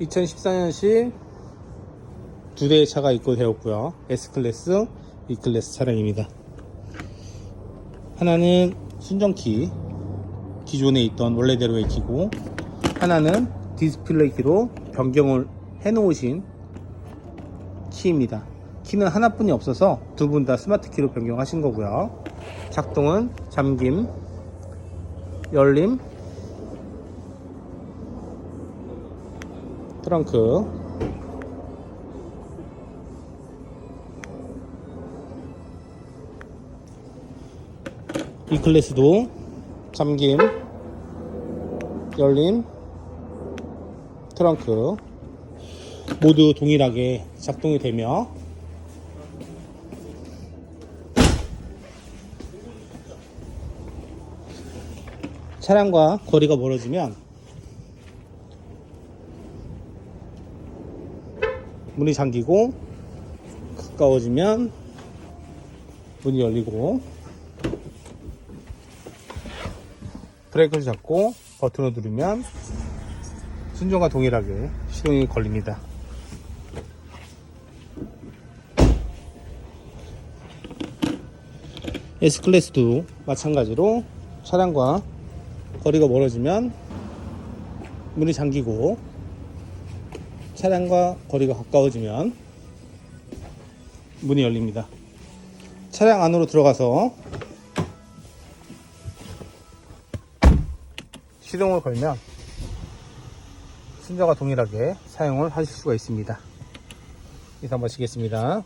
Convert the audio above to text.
2014년식 두 대의 차가 입고 되었고요. S클래스, E클래스 차량입니다. 하나는 순정키, 기존에 있던 원래대로의 키고, 하나는 디스플레이 키로 변경을 해놓으신 키입니다. 키는 하나뿐이 없어서 두 분 다 스마트 키로 변경하신 거고요. 작동은 잠김, 열림, 트렁크, 이 클래스도 잠김, 열림, 트렁크. 모두 동일하게 작동이 되며 차량과 거리가 멀어지면 문이 잠기고 가까워지면 문이 열리고 브레이크를 잡고 버튼을 누르면 순정과 동일하게 시동이 걸립니다. S클래스도 마찬가지로 차량과 거리가 멀어지면 문이 잠기고 차량과 거리가 가까워지면 문이 열립니다. 차량 안으로 들어가서 시동을 걸면 순정과 동일하게 사용을 하실 수가 있습니다. 이상 마치겠습니다.